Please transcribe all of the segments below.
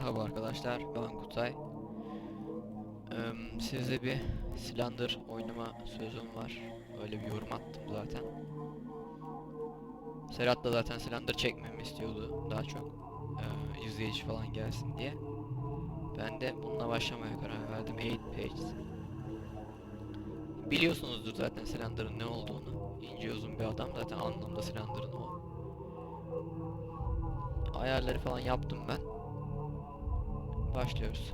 Merhaba arkadaşlar, ben Kutay. Eee, size bir Slender oynama sözüm var. Öyle bir yorum attım zaten. Serhat da zaten Slender çekmemi istiyordu daha çok. eee, izleyici falan gelsin diye. Ben de bununla başlamaya karar verdim. 8 Pages. Biliyorsunuzdur zaten Slender'ın ne olduğunu. İnce uzun bir adam zaten anlamda Slender'ın o. Ayarları falan yaptım ben. Başlıyoruz.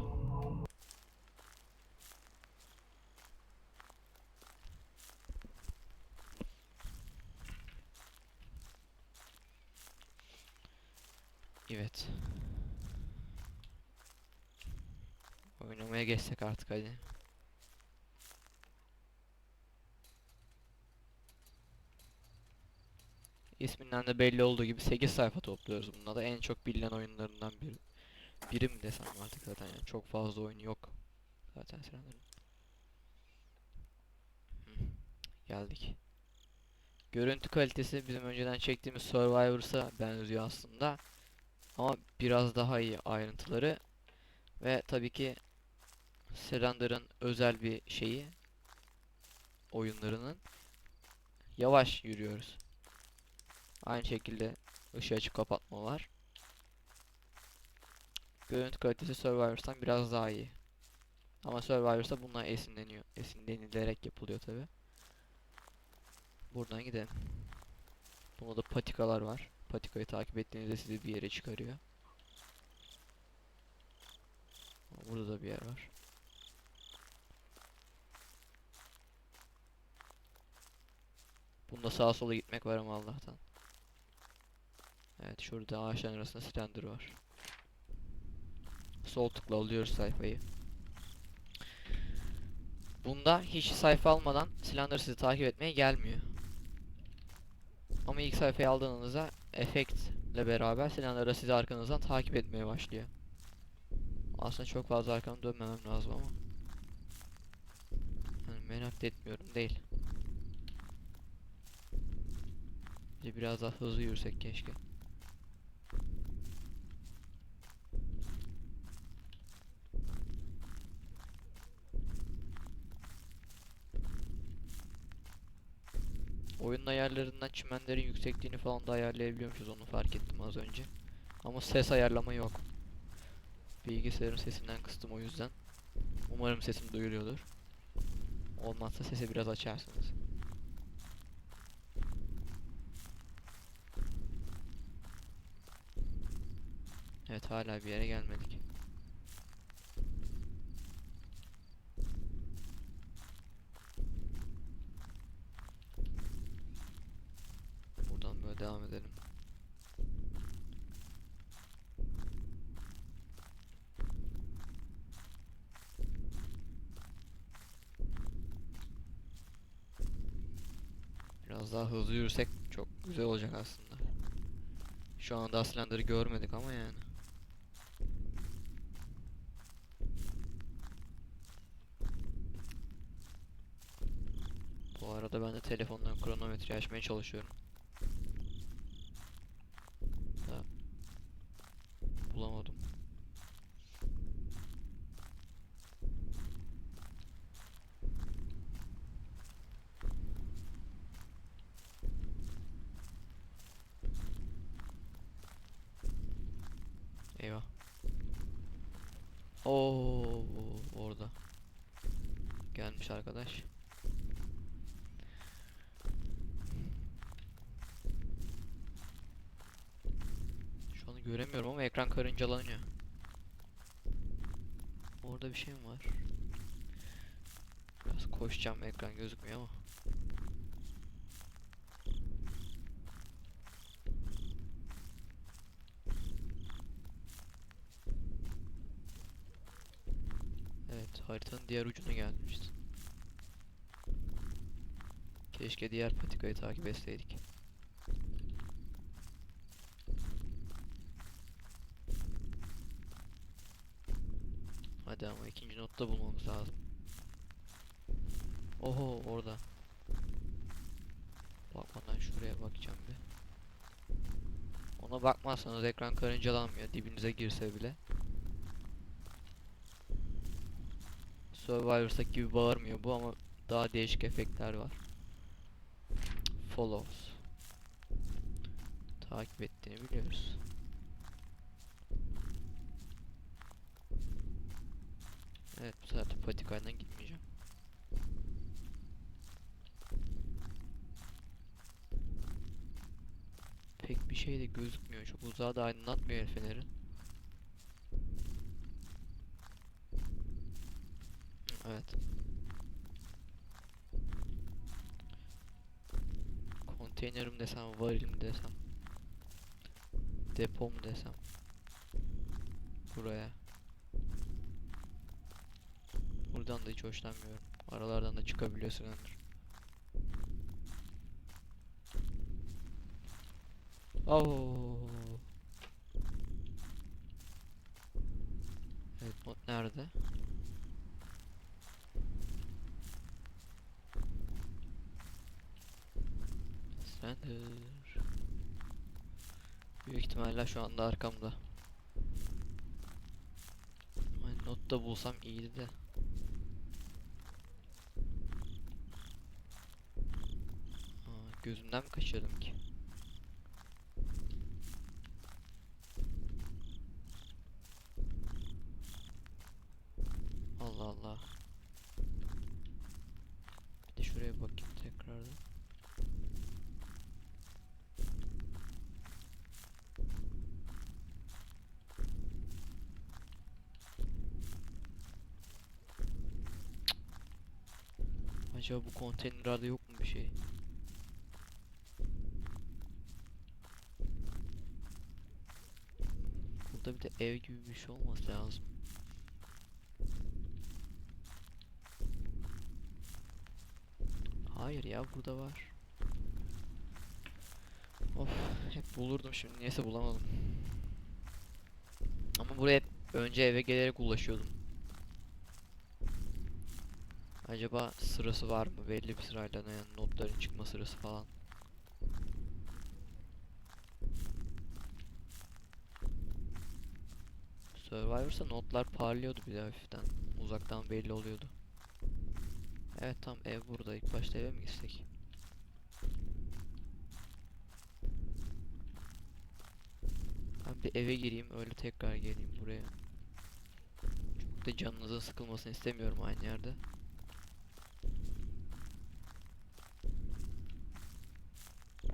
Evet. Oynamaya geçsek artık hadi. İsminden de belli olduğu gibi 8 sayfa topluyoruz bunda da en çok bilinen oyunlarından biri. Biri mi desem artık zaten yani çok fazla oyun yok. Zaten. Hı, Geldik. Görüntü kalitesi bizim önceden çektiğimiz Survivor'sa benziyor aslında. Ama biraz daha iyi ayrıntıları. Ve tabii ki Slender'ın özel bir şeyi oyunlarının yavaş yürüyoruz. Aynı şekilde ışığı açıp kapatma var. Görüntü kalitesi Survivor'dan biraz daha iyi. Ama Survivor'da bunlar esinleniyor. Esinlenilerek yapılıyor tabi. Buradan gidelim. Bunda da patikalar var. Patikayı takip ettiğinizde sizi bir yere çıkarıyor. Burada da bir yer var. Bunda sağa sola gitmek var ama Allah'tan. Evet şurada ağaçların arasında Slender var. Sol tıkla alıyoruz sayfayı. Bunda hiç sayfa almadan Slender sizi takip etmeye gelmiyor. Ama ilk sayfayı aldığınızda efektle beraber Slender sizi arkanızdan takip etmeye başlıyor. Aslında çok fazla arkamı dönmemem lazım ama. Yani merak etmiyorum değil. Bir de Biraz daha hızlı yürüsek keşke. Oyunun ayarlarından çimenlerin yüksekliğini falan da ayarlayabiliyormuşuz onu fark ettim az önce. Ama ses ayarlama yok. Bilgisayarın sesinden kıstım o yüzden. Umarım sesim duyuluyordur. Olmazsa sesi biraz açarsınız. Evet hala bir yere gelmedik. Buradan böyle devam edelim. Biraz daha hızlı yürüsek çok güzel olacak aslında. Şu anda Slender'ı görmedik ama yani. Bu arada ben de telefondan kronometre açmaya çalışıyorum. Da bulamadım. Eyvah. Oo orada. Gelmiş arkadaş. Şu an göremiyorum ama ekran karıncalanıyor. Orada bir şey mi var? Biraz koşacağım ekran gözükmüyor ama. Evet haritanın diğer ucuna gelmişiz. Keşke diğer patikayı takip etseydik. Hadi ama ikinci notta bulmamız lazım. Oho orada. Bakmadan şuraya bakacağım bir. Ona bakmazsanız ekran karıncalanmıyor dibinize girse bile. Survivor'daki gibi bağırmıyor bu ama daha değişik efektler var. Follows. Takip ettiğini biliyoruz. Evet bu sefer patikayla gitmeyeceğim. Pek bir şey de gözükmüyor. Çok uzağa da aydınlatmıyor feneri. Evet. Konteynerim desem, varilim desem. Depom desem. Buraya. Buradan da hiç hoşlanmıyorum. Aralardan da çıkabiliyor Slender. Oh. Evet, mod nerede? Slender. Büyük ihtimalle şu anda arkamda. Ay, not da bulsam iyiydi de. Gözümden mi kaçırdım ki? Allah Allah. Bir de şuraya bakayım tekrardan. Acaba bu konteynerlerde yok mu bir şey? Burada bir de ev gibi bir şey olması lazım. Hayır ya burada var. Of hep bulurdum şimdi neyse bulamadım. Ama buraya önce eve gelerek ulaşıyordum. Acaba sırası var mı? Belli bir sırayla yani notların çıkma sırası falan. Survivor'sa notlar parlıyordu bir de hafiften. Uzaktan belli oluyordu. Evet tam ev burada. İlk başta eve mi gitsek? Ben bir eve gireyim öyle tekrar geleyim buraya. Çok da canınızın sıkılmasını istemiyorum aynı yerde.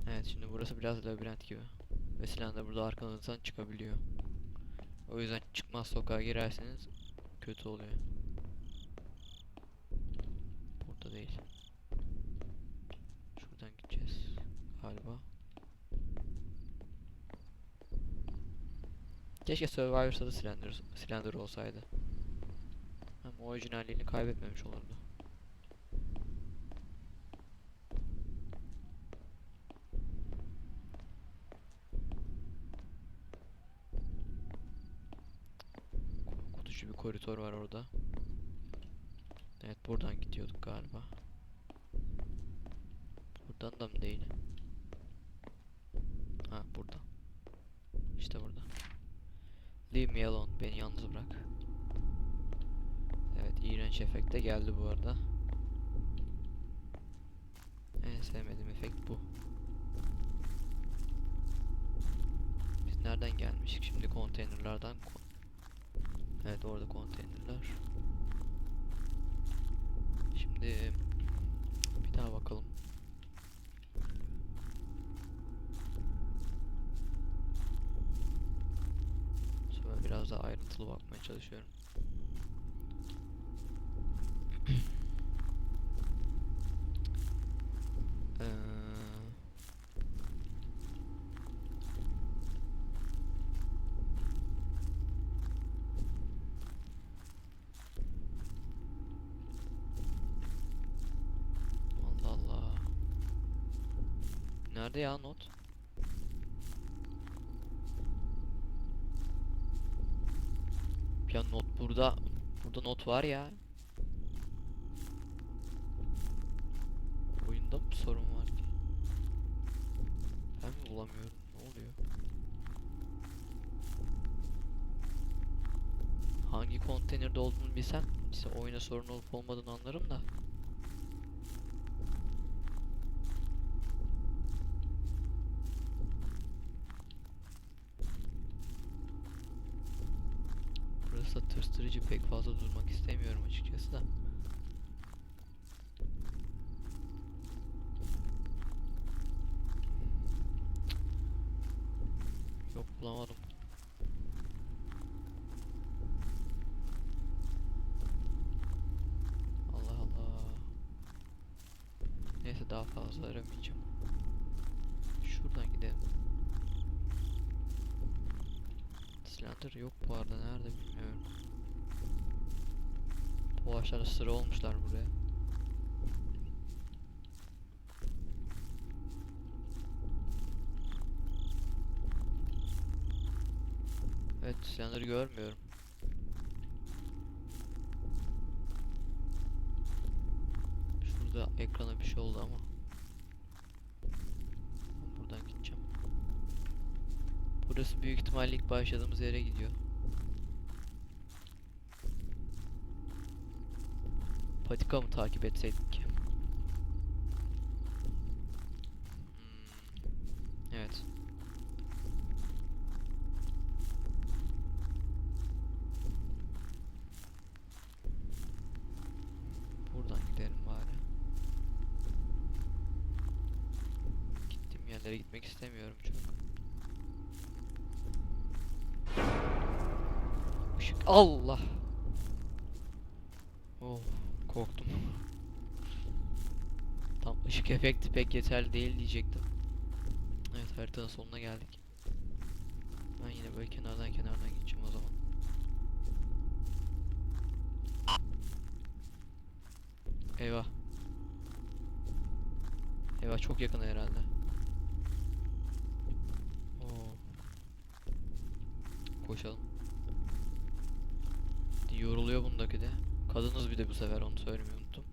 Evet şimdi burası biraz labirent gibi. Ve silah da burada arkanızdan çıkabiliyor. O yüzden çıkmaz sokağa girerseniz kötü oluyor. Burada değil. Şuradan gideceğiz galiba. Keşke Survivor'da da Slender, Slender olsaydı. Hem orijinalliğini kaybetmemiş olurdu. Korkutucu bir koridor var orada. Evet buradan gidiyorduk galiba. Buradan da mı değil? Ha burada. İşte burada. Leave me alone. Beni yalnız bırak. Evet iğrenç efekt de geldi bu arada. En sevmediğim efekt bu. Biz nereden gelmiştik şimdi konteynerlardan? Evet orada konteynerler. Şimdi bir daha bakalım. Sonra biraz daha ayrıntılı bakmaya çalışıyorum. Eee, Allah Allah. Nerede ya not? Ya not burada. Burada not var ya. Oyunda mı sorun var ki? Ben mi bulamıyorum? Ne oluyor? hangi konteynerde olduğunu bilsem işte oyuna sorun olup olmadığını anlarım da. Burası da tırstırıcı pek fazla durmak istemiyorum açıkçası da. Yok bulamadım. Allah Allah. Neyse daha fazla aramayacağım. Şuradan gidelim. Slender yok bu arada nerede bilmiyorum. Bu ağaçlarda sıra olmuşlar buraya. Evet Slender'ı görmüyorum. Şurada ekrana bir şey oldu ama. Buradan gideceğim. Burası büyük ihtimalle ilk başladığımız yere gidiyor. Patika mı takip etseydik ki? Hmm, Evet. Buradan gidelim bari. Gittiğim yerlere gitmek istemiyorum çok. Işık Allah. Oh, korktum. Tam ışık efekti pek yeterli değil diyecektim. Evet haritanın sonuna geldik. Ben yine böyle kenardan kenardan gideceğim o zaman. Eyvah. Eyvah çok yakın herhalde. Oo. Koşalım. Yoruluyor bundaki de. Kadınız bir de bu sefer onu söylemeyi unuttum.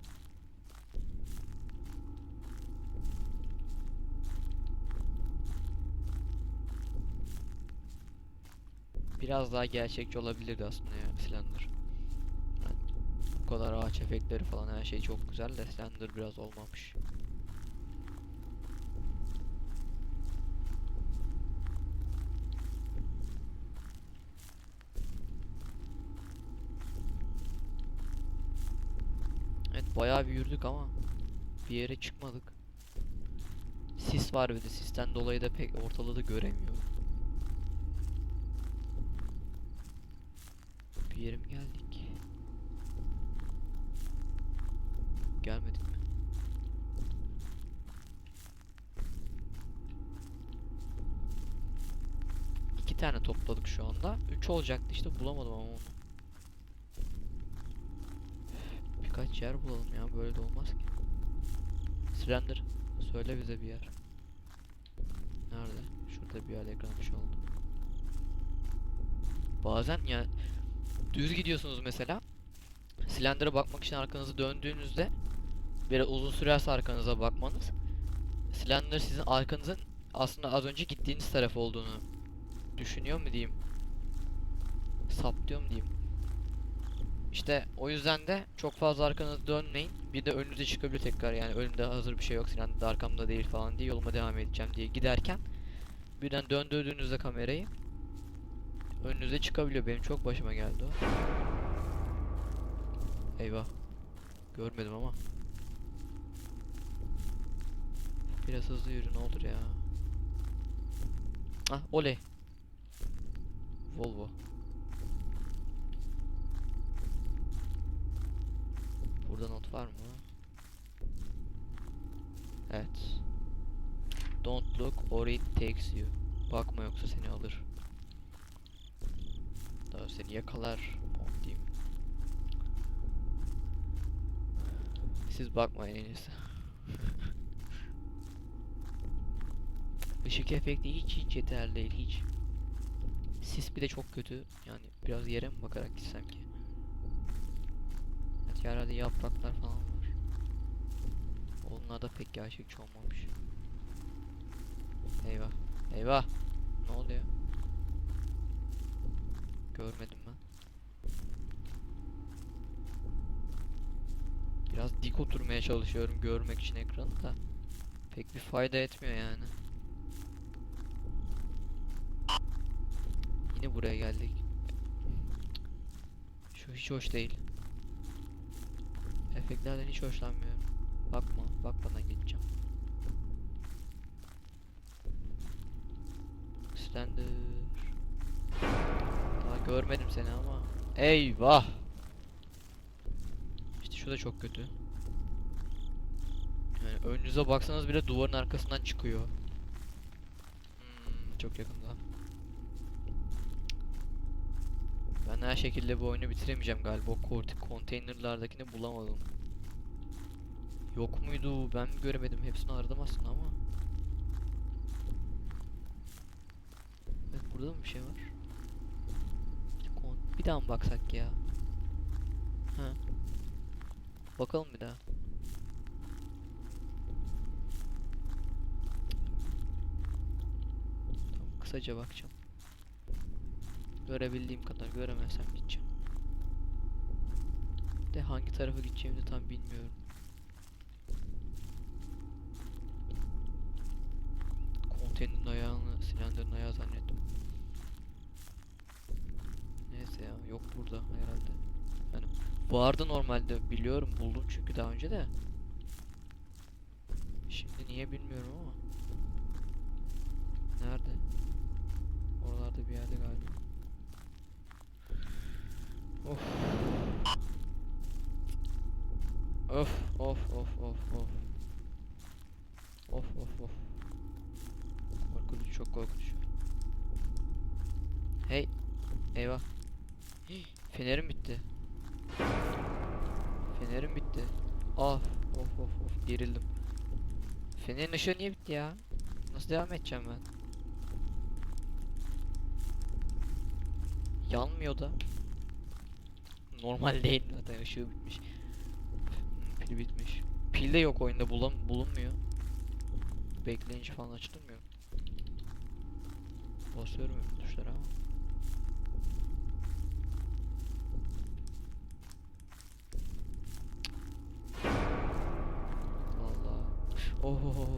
Biraz daha gerçekçi olabilirdi aslında ya Slender. Yani bu kadar ağaç efektleri falan her şey çok güzel de Slender biraz olmamış. Evet bayağı bir yürüdük ama bir yere çıkmadık. Sis var bir de sisten dolayı da pek ortalığı da göremiyorum. Bir yere mi geldik? Gelmedik mi? İki tane topladık şu anda. Üç olacaktı işte bulamadım ama onu. Birkaç yer bulalım ya böyle de olmaz ki. Slender söyle bize bir yer. Nerede? Şurada bir yerde ekran bir şey oldu. Bazen ya düz gidiyorsunuz mesela. Slender'a bakmak için arkanızı döndüğünüzde biraz uzun sürerse arkanıza bakmanız Slender sizin arkanızın aslında az önce gittiğiniz taraf olduğunu düşünüyor mu diyeyim. Saplıyor mu diyeyim. İşte o yüzden de çok fazla arkanızı dönmeyin. Bir de önünüze çıkabilir tekrar yani önümde hazır bir şey yok Slender de arkamda değil falan diye yoluma devam edeceğim diye giderken birden döndürdüğünüzde kamerayı önünüze çıkabiliyor. Benim çok başıma geldi o. Eyvah. Görmedim ama. Biraz hızlı yürü ne olur ya. Ah oley. Volvo. Burada not var mı? Evet. Don't look or it takes you. Bakma yoksa seni alır. Daha seni yakalar. Diyeyim. Siz bakmayın en iyisi. Işık efekti hiç hiç yeterli değil hiç. Sis bir de çok kötü. Yani biraz yere mi bakarak gitsem ki? Herhalde yapraklar falan var. Onlar da pek gerçekçi olmamış. Eyvah. Eyvah. Ne oluyor? Görmedim ben. Biraz dik oturmaya çalışıyorum görmek için ekranı da. Pek bir fayda etmiyor yani. Yine buraya geldik. Şu hiç hoş değil. Efektlerden hiç hoşlanmıyorum. Bakma, bakmadan geçeceğim. Slender. Daha görmedim seni ama. Eyvah. İşte şu da çok kötü. Yani önünüze baksanız bile duvarın arkasından çıkıyor. Hmm, çok yakında. Ben her şekilde bu oyunu bitiremeyeceğim galiba. O korti- konteynerlardakini bulamadım. Yok muydu? Ben mi göremedim? Hepsini aradım aslında ama. Evet burada mı bir şey var? Bir daha mı baksak ya? Ha. Bakalım bir daha. Tamam, kısaca bakacağım. Görebildiğim kadar göremezsem gideceğim. De hangi tarafa gideceğimi de tam bilmiyorum. Konteynerin ayağını silindirin ayağı zannettim. Neyse ya yok burada herhalde. Yani vardı normalde biliyorum buldum çünkü daha önce de. Şimdi niye bilmiyorum ama. Nerede? Oralarda bir yerde galiba. Of. Of of of of of. Of of of. Korkutucu çok korkutucu. Hey. Eyvah. Fenerim bitti. Fenerim bitti. Ah. Of of of. Gerildim. Fenerin ışığı niye bitti ya? Nasıl devam edeceğim ben? Yanmıyor da. Normal değil zaten ışığı bitmiş. Pili bitmiş. Pil de yok oyunda bulam bulunmuyor. Bekleyince falan açılmıyor. Basıyorum tuşlara ama. Vallahi. Oh, oh, oh.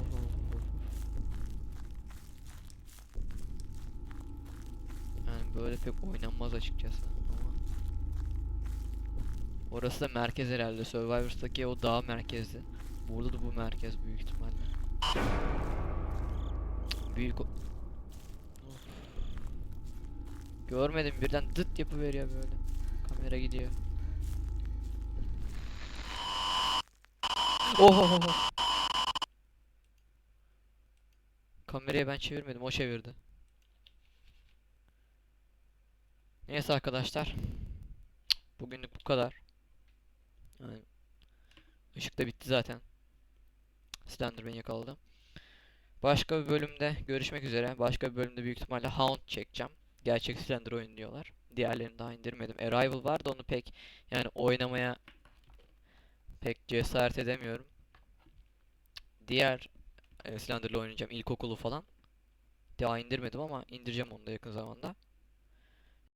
Yani böyle pek oynanmaz açıkçası Orası da merkez herhalde Survivors'taki o dağ merkezi Burada da bu merkez büyük ihtimalle Büyük o-. Görmedim birden dıt yapıveriyor böyle Kamera gidiyor Oh, oh, oh, oh. Kamerayı ben çevirmedim o çevirdi Neyse arkadaşlar. Bugünlük bu kadar. Yani ışık da bitti zaten. Slender beni yakaladı. Başka bir bölümde görüşmek üzere. Başka bir bölümde büyük ihtimalle Hound çekeceğim. Gerçek Slender oyun diyorlar. Diğerlerini daha indirmedim. Arrival var da onu pek yani oynamaya pek cesaret edemiyorum. Diğer e, Slender'la oynayacağım ilkokulu falan. Daha indirmedim ama indireceğim onu da yakın zamanda.